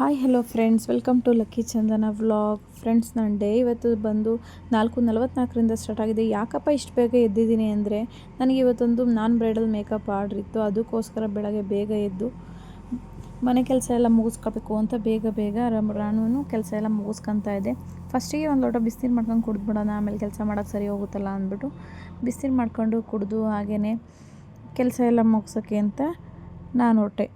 Hi hello friends welcome to lucky Chandana vlog friends ನನ್ನ day ಇವತ್ತು ಬಂದು ನಾಲ್ಕು ನಲವತ್ತ್ನಾಲ್ಕರಿಂದ ಸ್ಟಾರ್ಟ್ ಆಗಿದೆ. ಯಾಕಪ್ಪ ಇಷ್ಟು ಬೇಗ ಎದ್ದಿದ್ದೀನಿ ಅಂದರೆ ನನಗೆ ಇವತ್ತೊಂದು ನಾನ್ ಬ್ರೈಡಲ್ ಮೇಕಪ್ ಆರ್ಡ್ರ್ ಇತ್ತು. ಅದಕ್ಕೋಸ್ಕರ ಬೆಳಗ್ಗೆ ಬೇಗ ಎದ್ದು ಮನೆ ಕೆಲಸ ಎಲ್ಲ ಮುಗಿಸ್ಕೋಬೇಕು ಅಂತ ಬೇಗ ಬೇಗ ರಾಣು ಕೆಲಸ ಎಲ್ಲ ಮುಗಿಸ್ಕೊತಾ ಇದೆ. ಫಸ್ಟಿಗೆ ಒಂದು ಲೋಟ ಬಿಸಿನೀರು ಮಾಡ್ಕೊಂಡು ಕುಡಿದ್ಬಿಡೋಣ. ಆಮೇಲೆ ಕೆಲಸ ಮಾಡೋಕ್ಕೆ ಸರಿ ಹೋಗುತ್ತಲ್ಲ ಅಂದ್ಬಿಟ್ಟು ಬಿಸಿನೀರು ಮಾಡ್ಕೊಂಡು ಕುಡಿದು ಹಾಗೆಯೇ ಕೆಲಸ ಎಲ್ಲ ಮುಗಿಸೋಕೆ ಅಂತ ನಾನು ಹೊರಟೆ.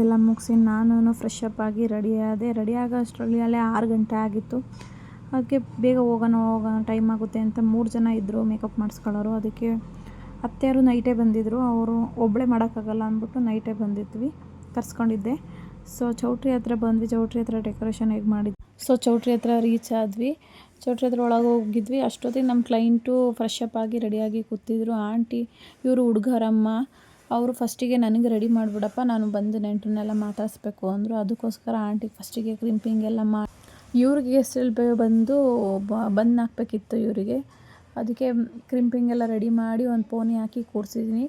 ಎಲ್ಲ ಮುಗಿಸಿ ನಾನು ಫ್ರೆಶ್ ಅಪ್ ಆಗಿ ರೆಡಿ ಆದೆ. ರೆಡಿ ಆಗೋ ಅಷ್ಟರಲ್ಲಿ ಅಲ್ಲೇ ಆರು ಗಂಟೆ ಆಗಿತ್ತು. ಅದಕ್ಕೆ ಬೇಗ ಹೋಗೋಣ ಹೋಗೋಣ ಟೈಮ್ ಆಗುತ್ತೆ ಅಂತ ಮೂರು ಜನ ಇದ್ದರು ಮೇಕಪ್ ಮಾಡಿಸ್ಕೊಳ್ಳೋರು. ಅದಕ್ಕೆ ಅತ್ತೆಯವರು ನೈಟೇ ಬಂದಿದ್ದರು ಅವರು ಒಬ್ಬಳೇ ಮಾಡೋಕ್ಕಾಗಲ್ಲ ಅಂದ್ಬಿಟ್ಟು ನೈಟೇ ಬಂದಿದ್ವಿ. ಕರ್ಸ್ಕೊಂಡಿದ್ದೆ ಸೊ ಚೌಟ್ರಿ ಹತ್ರ ಬಂದ್ವಿ. ಚೌಟ್ರಿ ಹತ್ರ ಡೆಕೋರೇಷನ್ ಹೇಗೆ ಮಾಡಿದ್ವಿ ಸೊ ಚೌಟ್ರಿ ಹತ್ರ ರೀಚ್ ಆದ್ವಿ. ಚೌಟ್ರಿ ಹತ್ರ ಒಳಗೆ ಹೋಗಿದ್ವಿ. ಅಷ್ಟೊತ್ತಿಗೆ ನಮ್ಮ ಕ್ಲೈಂಟು ಫ್ರೆಶ್ ಅಪ್ ಆಗಿ ರೆಡಿಯಾಗಿ ಕೂತಿದ್ರು. ಆಂಟಿ, ಇವರು ಹುಡುಗರಮ್ಮ ಅವರು ಫಸ್ಟಿಗೆ ನನಗೆ ರೆಡಿ ಮಾಡಿಬಿಡಪ್ಪ, ನಾನು ಬಂದು ನೆಂಟರನ್ನೆಲ್ಲ ಮಾತಾಡಿಸ್ಬೇಕು ಅಂದರು. ಅದಕ್ಕೋಸ್ಕರ ಆಂಟಿಗೆ ಫಸ್ಟಿಗೆ ಕ್ರಿಂಪಿಂಗ್ ಎಲ್ಲ ಮಾಡಿ ಇವ್ರಿಗೆ ಎಷ್ಟಲ್ಲಿ ಬಂದು ಬಂದು ಹಾಕ್ಬೇಕಿತ್ತು ಇವರಿಗೆ. ಅದಕ್ಕೆ ಕ್ರಿಂಪಿಂಗ್ ಎಲ್ಲ ರೆಡಿ ಮಾಡಿ ಒಂದು ಪೋನಿ ಹಾಕಿ ಕೂರಿಸಿದ್ದೀನಿ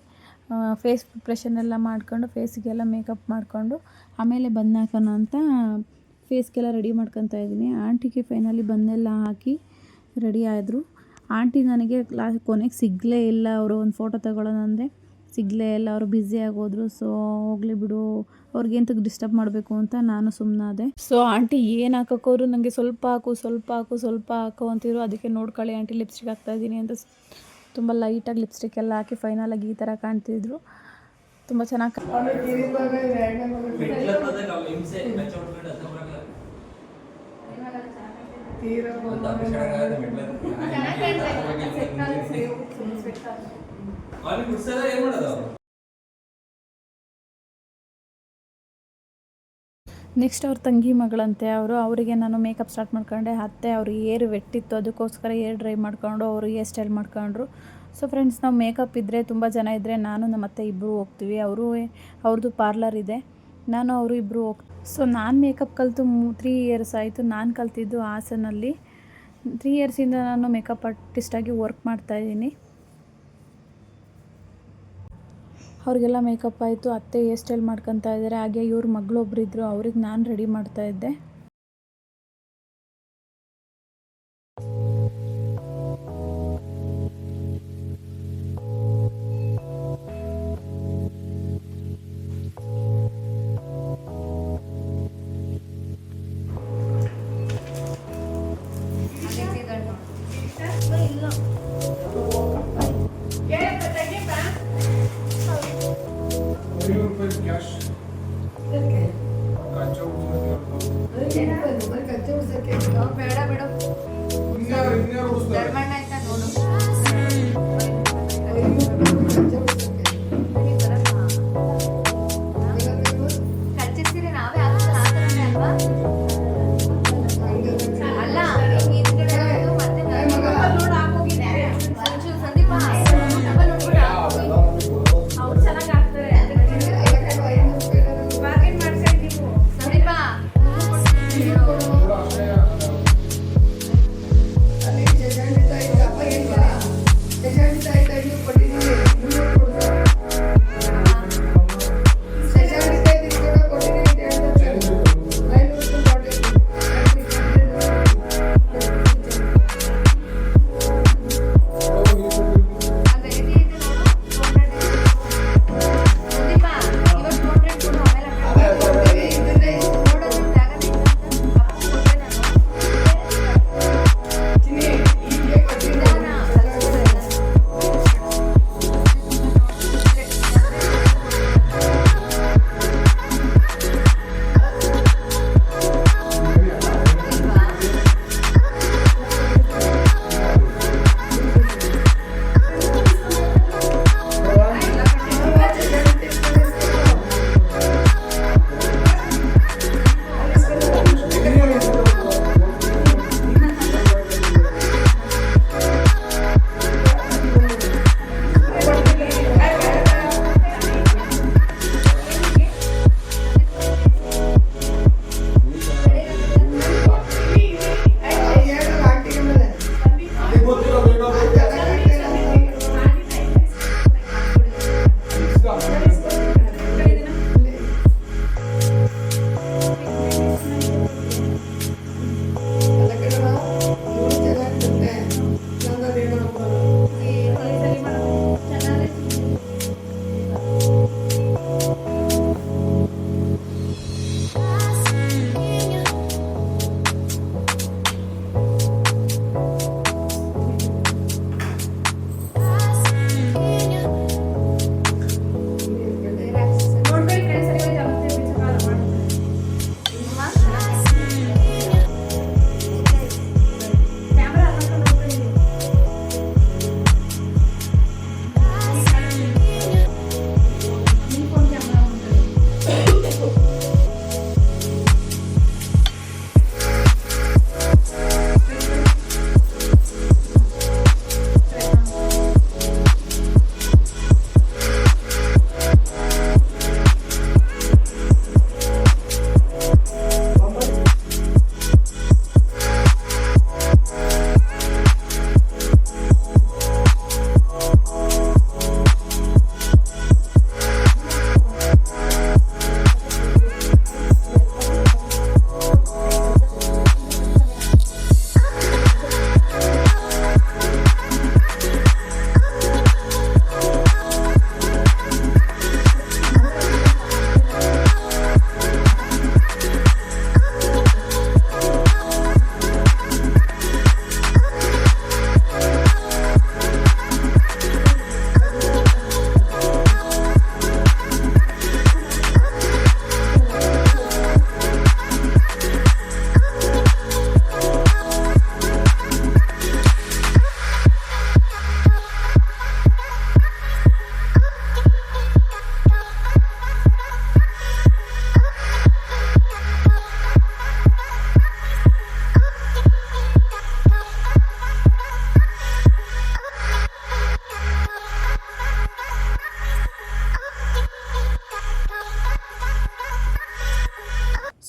ಫೇಸ್ ಪ್ರಿಪ್ರೇಷನ್ ಎಲ್ಲ ಮಾಡ್ಕೊಂಡು ಫೇಸಿಗೆಲ್ಲ ಮೇಕಪ್ ಮಾಡಿಕೊಂಡು, ಆಮೇಲೆ ಬಂದು ಹಾಕೋಣ ಅಂತ ಫೇಸ್ಗೆಲ್ಲ ರೆಡಿ ಮಾಡ್ಕೊತಾ ಇದ್ದೀನಿ. ಆಂಟಿಗೆ ಫೈನಲಿ ಬಂದೆಲ್ಲ ಹಾಕಿ ರೆಡಿ ಆದರು. ಆಂಟಿ ನನಗೆ ಲಾ ಕೊನೆಗೆ ಸಿಗಲೇ ಇಲ್ಲ, ಅವರು ಒಂದು ಫೋಟೋ ತಗೊಳ್ಳೋಣ ಅಂದೆ. ಸಿಗಲೇ ಇಲ್ಲ ಅವರು ಬ್ಯುಸಿ ಆಗೋದ್ರು ಸೊ ಹೋಗ್ಲಿ ಬಿಡು ಅವ್ರಿಗೆ ಎಂತಕ್ಕೆ ಡಿಸ್ಟರ್ಬ್ ಮಾಡಬೇಕು ಅಂತ ನಾನು ಸುಮ್ಮನಾದೆ ಸೊ ಆಂಟಿ ಏನು ಹಾಕೋರು ನನಗೆ ಸ್ವಲ್ಪ ಹಾಕು ಸ್ವಲ್ಪ ಹಾಕು ಸ್ವಲ್ಪ ಹಾಕು ಅಂತಿದ್ರು. ಅದಕ್ಕೆ ನೋಡ್ಕೊಳ್ಳಿ ಆಂಟಿ ಲಿಪ್ಸ್ಟಿಕ್ ಹಾಕ್ತಾ ಇದ್ದೀನಿ ಅಂತ ಸ್- ತುಂಬ ಲೈಟಾಗಿ ಲಿಪ್ಸ್ಟಿಕ್ ಎಲ್ಲ ಹಾಕಿ ಫೈನಲಾಗಿ ಈ ಥರ ಕಾಣ್ತಿದ್ರು. ತುಂಬ ಚೆನ್ನಾಗಿ ಏನ್ ಮಾಡೋದು ನೆಕ್ಸ್ಟ್ ಅವ್ರ ತಂಗಿ ಮಗಳಂತೆ, ಅವರು ಅವರಿಗೆ ನಾನು ಮೇಕಪ್ ಸ್ಟಾರ್ಟ್ ಮಾಡ್ಕೊಂಡೆ, ಅತ್ತೆ ಅವ್ರಿಗೆ ಏರ್ ವೆಟ್ಟಿತ್ತು, ಅದಕ್ಕೋಸ್ಕರ ಏರ್ ಡ್ರೈ ಮಾಡ್ಕೊಂಡು ಅವರು ಹೇರ್ ಸ್ಟೈಲ್ ಮಾಡ್ಕೊಂಡ್ರು. ಸೊ ಫ್ರೆಂಡ್ಸ್ ನಾವು ಮೇಕಪ್ ಇದ್ದರೆ ತುಂಬ ಜನ ಇದ್ದರೆ ನಾನು ನಮ್ಮ ಅತ್ತೆ ಇಬ್ಬರು ಹೋಗ್ತೀವಿ, ಅವರು ಅವ್ರದ್ದು ಪಾರ್ಲರ್ ಇದೆ, ನಾನು ಅವರು ಇಬ್ಬರು ಹೋಗ್ ಸೊ ನಾನು ಮೇಕಪ್ ಕಲಿತು ತ್ರೀ ಇಯರ್ಸ್ ಆಯಿತು, ನಾನು ಕಲ್ತಿದ್ದು ಹಾಸನಲ್ಲಿ. ತ್ರೀ ಇಯರ್ಸಿಂದ ನಾನು ಮೇಕಪ್ ಆರ್ಟಿಸ್ಟಾಗಿ ವರ್ಕ್ ಮಾಡ್ತಾಯಿದ್ದೀನಿ ಅವ್ರಿಗೆಲ್ಲ ಮೇಕಪ್ ಆಯಿತು, ಅತ್ತೆ ಹೇರ್ ಸ್ಟೈಲ್ ಮಾಡ್ಕೊತಾ ಇದ್ದಾರೆ ಹಾಗೆ ಇವ್ರ ಮಗಳೊಬ್ರು ಇದ್ದರು ಅವ್ರಿಗೆ ನಾನು ರೆಡಿ ಮಾಡ್ತಾ ಇದ್ದೆ. ಇಲ್ಲ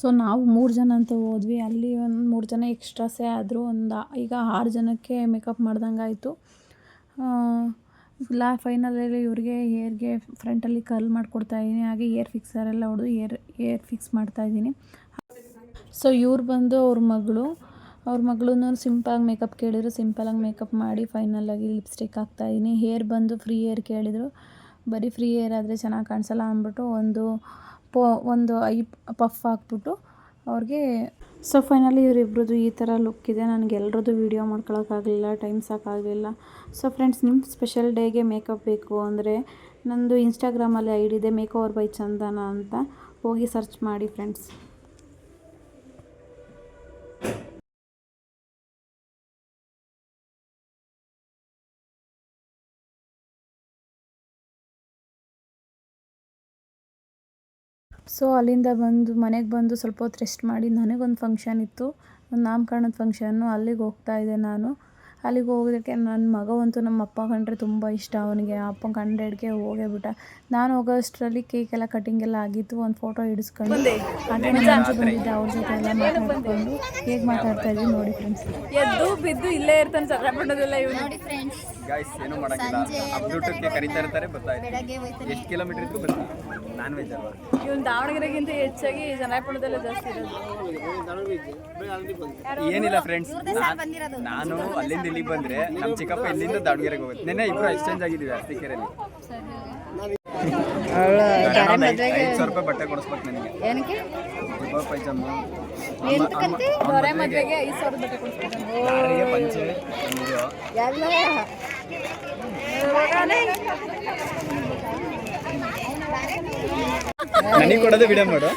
ಸೊ ನಾವು ಮೂರು ಜನ ಅಂತ ಹೋದ್ವಿ. ಅಲ್ಲಿ ಒಂದು ಮೂರು ಜನ ಎಕ್ಸ್ಟ್ರಾಸೇ ಆದರು. ಒಂದು ಈಗ ಆರು ಜನಕ್ಕೆ ಮೇಕಪ್ ಮಾಡ್ದಂಗೆ ಆಯಿತು. ಲಾ ಫೈನಲಲ್ಲಿ ಇವ್ರಿಗೆ ಹೇರ್ಗೆ ಫ್ರಂಟಲ್ಲಿ ಕರ್ಲ್ ಮಾಡಿಕೊಡ್ತಾ ಇದ್ದೀನಿ ಹಾಗೆ ಏರ್ ಫಿಕ್ಸರ್ ಎಲ್ಲ ಹೊಡೆದು ಏರ್ ಏರ್ ಫಿಕ್ಸ್ ಮಾಡ್ತಾಯಿದ್ದೀನಿ ಸೊ ಇವ್ರು ಬಂದು ಅವ್ರ ಮಗಳು. ಅವ್ರ ಮಗಳೂ ಸಿಂಪಲಾಗಿ ಮೇಕಪ್ ಕೇಳಿದ್ರು. ಸಿಂಪಲಾಗಿ ಮೇಕಪ್ ಮಾಡಿ ಫೈನಲಾಗಿ ಲಿಪ್ಸ್ಟಿಕ್ ಹಾಕ್ತಾಯಿದ್ದೀನಿ ಹೇರ್ ಬಂದು ಫ್ರೀ ಏರ್ ಕೇಳಿದರು. ಬರೀ ಫ್ರೀ ಏರ್ ಆದರೆ ಚೆನ್ನಾಗಿ ಕಾಣಿಸಲ್ಲ ಅಂದ್ಬಿಟ್ಟು ಒಂದು ಪೋ, ಒಂದು ಐ, ಪಫ್ ಹಾಕ್ಬಿಟ್ಟು ಅವ್ರಿಗೆ. ಸೊ ಫೈನಲಿ ಇವರಿಬ್ರದ್ದು ಈ ಥರ ಲುಕ್ ಇದೆ. ನನಗೆ ಎಲ್ಲರದ್ದು ವೀಡಿಯೋ ಮಾಡ್ಕೊಳಕ್ಕಾಗಲಿಲ್ಲ ಟೈಮ್ ಸಾಕಾಗಲಿಲ್ಲ ಸೊ ಫ್ರೆಂಡ್ಸ್ ನಿಮ್ಮ ಸ್ಪೆಷಲ್ ಡೇಗೆ ಮೇಕಪ್ ಬೇಕು ಅಂದರೆ ನಂದು ಇನ್ಸ್ಟಾಗ್ರಾಮಲ್ಲಿ ಐ ಡಿ ಇದೆ ಮೇಕ್ ಓವರ್ ಬೈ ಚಂದನ ಅಂತ. ಹೋಗಿ ಸರ್ಚ್ ಮಾಡಿ ಫ್ರೆಂಡ್ಸ್ ಸೊ ಅಲ್ಲಿಂದ ಬಂದು, ಮನೆಗೆ ಬಂದು ಸ್ವಲ್ಪ ಹೊತ್ತು ರೆಸ್ಟ್ ಮಾಡಿ, ನನಗೊಂದು ಫಂಕ್ಷನ್ ಇತ್ತು. ನಾಮಕರಣದ ಫಂಕ್ಷನ್ನು ಅಲ್ಲಿಗೆ ಹೋಗ್ತಾ ಇದ್ದೆ ನಾನು. ಅಲ್ಲಿಗೆ ಹೋಗೋದಕ್ಕೆ ನನ್ನ ಮಗವಂತೂ ನಮ್ಮ ಅಪ್ಪ ಕಂಡ್ರೆ ತುಂಬ ಇಷ್ಟ. ಅವನಿಗೆ ಅಪ್ಪ ಕಂಡ್ರೆಡ್ಗೆ ಹೋಗೇ ಬಿಟ್ಟ. ನಾನು ಹೋಗೋಷ್ಟರಲ್ಲಿ ಕೇಕ್ ಎಲ್ಲ ಕಟಿಂಗ್ ಎಲ್ಲ ಆಗಿತ್ತು. ಒಂದು ಫೋಟೋ ಹಿಡಿಸ್ಕೊಂಡು ಹಾಗೆ ಬಂದಿದ್ದೆ. ಅವ್ರ ಜೊತೆ ಎಲ್ಲ ಮಾತಾಡ್ಕೊಂಡು ಹೇಗೆ ಮಾತಾಡ್ತಾ ಇದ್ವಿ. ನೋಡಿ ಫ್ರೆಂಡ್ಸ್ ಎದ್ದು ಬಿದ್ದು ಇಲ್ಲೇ ಇರ್ತಾನೆ ಚಕ್ರಪಟ್ಟಣದಲ್ಲ ಇವನು. ನೋಡಿ ಫ್ರೆಂಡ್ಸ್ ಗಾಯ್ಸ್ ಏನು ಮಾಡಕ್ಕಿಲ್ಲ. ಅಬ್ದೂಟಕ್ಕೆ ಕರಿತಾ ಇರ್ತಾರೆ ಹೋಯ್ತಾನೆ ಎಷ್ಟು ಕಿಲೋಮೀಟರ್ ಇದ್ರು ಬರ್ತಾ ನಾನ್ ವೆಜ್ ಅಲ್ವಾ? ಇವನು ದಾವಣಗೆರೆಗಿಂತ ಹೆಚ್ಚಾಗಿ ಚನ್ನಪಟ್ಟಣದಲ್ಲೇ ಜಾಸ್ತಿ ಇರೋದು. ಏನಿಲ್ಲ ಫ್ರೆಂಡ್ಸ್ ನಾನು ಅಲ್ಲಿಂದ ಇಲ್ಲಿಗೆ ಬಂದ್ರೆ ನಮ್ಮ ಚಿಕ್ಕಪ್ಪ ಇಲ್ಲಿಂದ ದಾವಣಗೆರೆಗೆ ಹೋಗುತ್ತೆ. ನಿನ್ನೆ ಇಬ್ರು ಎಕ್ಸ್ಚೇಂಜ್ ಆಗಿದ್ದೀವಿ ಅಸ್ತಿಕೆರೆಯಲ್ಲಿ ಐದು ಸಾವಿರ ರೂಪಾಯಿ ಬಟ್ಟೆ ಕೊಡಿಸ್ಬೇಕು ನನಗೆ. ಏನಕ್ಕೆ? ಪೈಜಾಮ. ಮದ್ವೆಗೆ ಐದು ಸಾವಿರ ಬಟ್ಟೆ ಕೊಡ್ಸ್ಬೇಕು. ಯಾರಿಗೆ ಪಂಚೆ? ಒಂದು ಎಲ್ಲ ನನಗೆ ಕೊಡೋದೇ ವಿಡಿಯೋ ಮಾಡು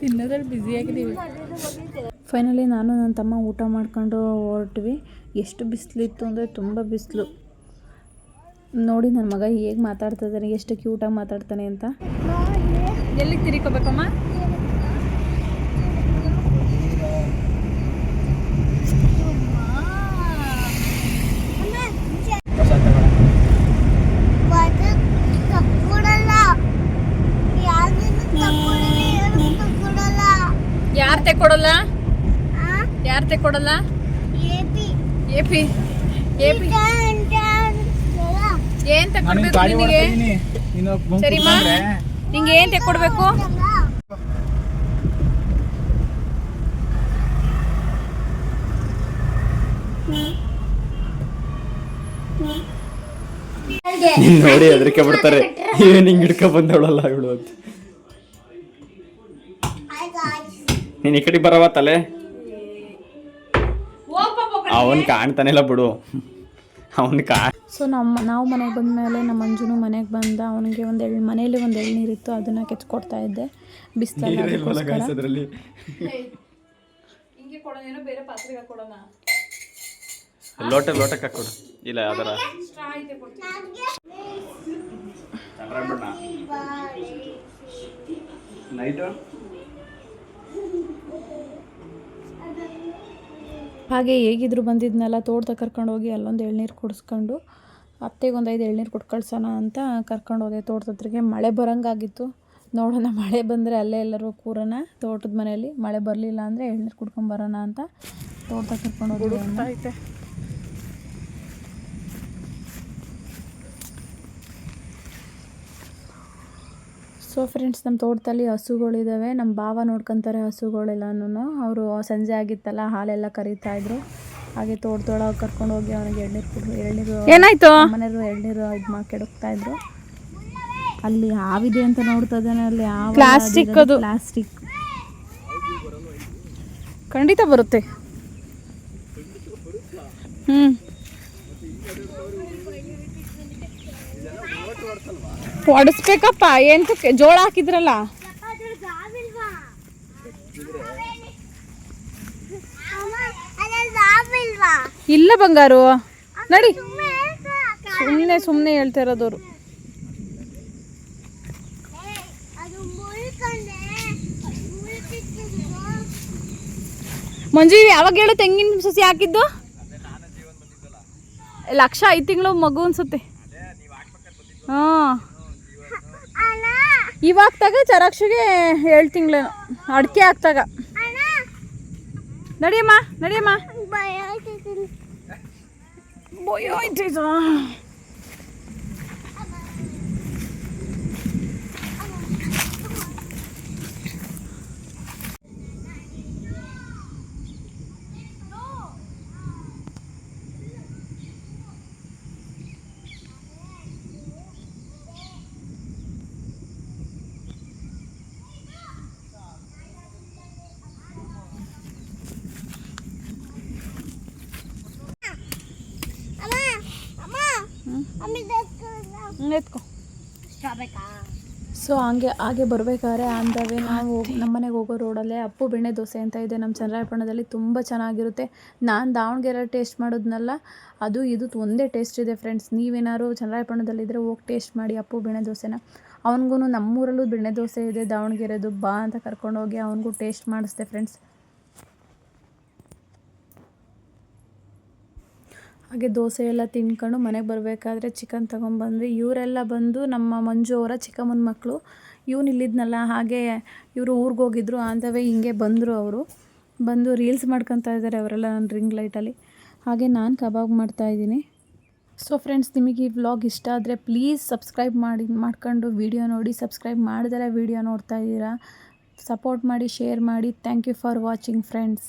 ತಿನ್ನೋದ್ರಲ್ಲಿ ಬ್ಯುಸಿ ಆಗಿದ್ದೀವಿ. ಫೈನಲಿ ನಾನು ನನ್ನ ತಮ್ಮ ಊಟ ಮಾಡ್ಕೊಂಡು ಹೊರಟ್ವಿ. ಎಷ್ಟು ಬಿಸಿಲಿತ್ತು ಅಂದರೆ ತುಂಬ ಬಿಸಿಲು. ನೋಡಿ ನನ್ನ ಮಗ ಹೇಗೆ ಮಾತಾಡ್ತಾ ಇದ್ದಾನೆ ಎಷ್ಟು ಕ್ಯೂಟಾಗಿ ಮಾತಾಡ್ತಾನೆ ಅಂತ. ಎಲ್ಲಿಗೆ ತಿರ್ಕೋಬೇಕಮ್ಮ? ಯಾರು ತೆಕ್ಕೊಡಲ್ಲ ಎ ಪಿ ಎ ಪಿ ಏನ್ ತಕೊಡ್ಬೇಕು ನಿನಗೆ? ಸರಿಮಾ? ನಿಂಗೆ ಏನ್ ತೆಕ್ಕೊಡ್ಬೇಕು ನೋಡಿ ಹೆದರಿಕೆ ಬಿಡ್ತಾರೆ ಏನು ಹಿಂಗೆ ಹಿಡ್ಕೊ ಬಂದವಳಲ್ಲ ಇವಳು ಅಂತ. ನೀನು ಈ ಕಡೆ ಬರವ ತಲೆ. ಅವನ್ ಕಾಣ್ತಾನಿಲ್ಲ ಬಿಡು. ಅವನ್ ಕಾ ಸೊ ನಮ್ಮ ನಾವು ಮನೆಗೆ ಬಂದ ಮೇಲೆ ನಮ್ಮ ಅಂಜುನು ಮನೆಗೆ ಬಂದ ಅವನಿಗೆ ಒಂದು ಎಳ್ ಮನೇಲಿ ಒಂದು ಎಳ್ನೀರಿತ್ತು ಅದನ್ನು ಕೆಚ್ಕೊಡ್ತಾ ಇದ್ದೆ ಬಿಸಿಲಲ್ಲ ಕೊಡೋಣ ಲೋಟ ಲೋಟಕ್ಕೆ ಹಾಕೊಡು. ಇಲ್ಲ ಅದರ ನೈಟು ಹಾಗೆ ಹೇಗಿದ್ರು ಬಂದಿದ್ನೆಲ್ಲ ತೋಟದಾಗ ಕರ್ಕೊಂಡೋಗಿ ಅಲ್ಲೊಂದು ಎಳ್ನೀರು ಕುಡಿಸ್ಕೊಂಡು ಅತ್ತೆಗೆ ಒಂದು ಐದು ಎಳ್ನೀರು ಕೊಟ್ಟು ಕಳ್ಸೋಣ ಅಂತ ಕರ್ಕೊಂಡು ಹೋದೆ. ತೋಟದ ಹತ್ರಗೆ ಮಳೆ ಬರೋಂಗಾಗಿತ್ತು. ನೋಡೋಣ, ಮಳೆ ಬಂದರೆ ಅಲ್ಲೇ ಎಲ್ಲರೂ ಕೂರೋಣ. ತೋಟದ ಮನೆಯಲ್ಲಿ ಮಳೆ ಬರಲಿಲ್ಲ ಅಂದರೆ ಎಳ್ನೀರು ಕುಡ್ಕೊಂಡು ಬರೋಣ ಅಂತ ತೋಟದಾಗ ಕರ್ಕೊಂಡು ಹೋಗಿ ಸೊ ಫ್ರೆಂಡ್ಸ್ ನಮ್ಮ ತೋಟದಲ್ಲಿ ಹಸುಗಳಿದ್ದಾವೆ ನಮ್ಮ ಭಾವ ನೋಡ್ಕೊಂತಾರೆ ಹಸುಗಳೆಲ್ಲನೂ ಅವರು ಸಂಜೆ ಆಗಿತ್ತಲ್ಲ ಹಾಲೆಲ್ಲ ಕರೀತಾ ಇದ್ರು. ಹಾಗೆ ತೋಟದೊಳಗೆ ಕರ್ಕೊಂಡು ಹೋಗಿ ಅವನಿಗೆ ಎಳ್ನೀರು ಕುಡಿದು ಎಳ್ನೀರು ಏನಾಯ್ತು? ಮನೆಯವರು ಎಳ್ನೀರು ಇದು ಮಾಡಿ ಕೆಡಕ್ತಾ ಇದ್ರು. ಅಲ್ಲಿ ಹಾವಿದೆ ಅಂತ ನೋಡ್ತಾ ಇದ್ದಾನೆ. ಅಲ್ಲಿ ಹಾವು Plastic ಅದು. ಪ್ಲಾಸ್ಟಿಕ್ ಖಂಡಿತ ಬರುತ್ತೆ. ಹ್ಮ್. ಹೊಡಿಸ್ಬೇಕಪ್ಪ ಏನಕ್ಕೆ ಜೋಳ ಹಾಕಿದ್ರಲ್ಲ? ಇಲ್ಲ ಬಂಗಾರು. ನಡಿ. ಸುಮ್ಮನೆ ಸುಮ್ಮನೆ ಹೇಳ್ತಾ ಇರೋದವ್ರು. ಮಂಜು ಯಾವಾಗ ಹೇಳು ತೆಂಗಿನ ಸಸಿ ಹಾಕಿದ್ದು? ಲಕ್ಷ ಐದು ತಿಂಗಳು ಮಗು ಅನ್ಸುತ್ತೆ. ಹಾಂ. ಇವಾಗ ತಗ ಚರಾಕ್ಷಿಗೆ ಏಳು ತಿಂಗಳೇನು ಅಡಿಕೆ ಹಾಕ್ತಾಗ. ನಡಿಯಮ್ಮ ನಡಿಯಮ್ಮ. ಎತ್ಕೊ. ಸೊ ಹಂಗೆ ಹಾಗೆ ಬರಬೇಕಾದ್ರೆ ಅಂದವೇ ನಾವು ನಮ್ಮ ಮನೆಗೆ ಹೋಗೋ ರೋಡಲ್ಲೇ ಅಪ್ಪು ಬೆಣ್ಣೆ ದೋಸೆ ಅಂತ ಇದೆ ನಮ್ಮ ಚಂದ್ರಾಯಪಣದಲ್ಲಿ. ತುಂಬ ಚೆನ್ನಾಗಿರುತ್ತೆ. ನಾನು ದಾವಣಗೆರೆ ಟೇಸ್ಟ್ ಮಾಡೋದ್ನಲ್ಲ ಅದು ಇದು ಒಂದೇ ಟೇಸ್ಟ್ ಇದೆ ಫ್ರೆಂಡ್ಸ್ ನೀವೇನಾದ್ರು ಚನ್ನರಾಯಪಟ್ಟಣದಲ್ಲಿದ್ದರೆ ಹೋಗಿ ಟೇಸ್ಟ್ ಮಾಡಿ ಅಪ್ಪು ಬೆಣ್ಣೆ ದೋಸೆನ. ಅವನಿಗೂ ನಮ್ಮೂರಲ್ಲೂ ಬೆಣ್ಣೆ ದೋಸೆ ಇದೆ ದಾವಣಗೆರೆದು ಬಾ ಅಂತ ಕರ್ಕೊಂಡೋಗಿ ಅವನಿಗೂ ಟೇಸ್ಟ್ ಮಾಡಿಸ್ದೆ ಫ್ರೆಂಡ್ಸ್ ಹಾಗೆ ದೋಸೆ ಎಲ್ಲ ತಿನ್ಕೊಂಡು ಮನೆಗೆ ಬರಬೇಕಾದ್ರೆ ಚಿಕನ್ ತೊಗೊಂಬಂದ್ವಿ ಇವರೆಲ್ಲ ಬಂದು ನಮ್ಮ ಮಂಜು ಅವರ ಚಿಕ್ಕಮ್ಮನ ಮಕ್ಕಳು ಇವ್ನು ಇಲ್ಲಿದ್ನಲ್ಲ, ಹಾಗೆ ಇವರು ಊರಿಗೆ ಹೋಗಿದ್ರು ಆನ್ ದ ವೇ ಹಿಂಗೆ ಬಂದರು ಅವರು. ಬಂದು ರೀಲ್ಸ್ ಮಾಡ್ಕೊತಾ ಇದ್ದಾರೆ ಅವರೆಲ್ಲ ನನ್ನ ರಿಂಗ್ ಲೈಟಲ್ಲಿ ಹಾಗೆ ನಾನು ಕಬಾಬ್ ಮಾಡ್ತಾಯಿದ್ದೀನಿ ಸೊ ಫ್ರೆಂಡ್ಸ್ ನಿಮಗೆ ಈ ವ್ಲಾಗ್ ಇಷ್ಟ ಆದರೆ ಪ್ಲೀಸ್ ಸಬ್ಸ್ಕ್ರೈಬ್ ಮಾಡಿ, ಮಾಡ್ಕೊಂಡು ವಿಡಿಯೋ ನೋಡಿ. ಸಬ್ಸ್ಕ್ರೈಬ್ ಮಾಡಿದರೆ ವಿಡಿಯೋ ನೋಡ್ತಾ ಇದ್ದೀರಾ. ಸಪೋರ್ಟ್ ಮಾಡಿ ಶೇರ್ ಮಾಡಿ. Thank you for watching friends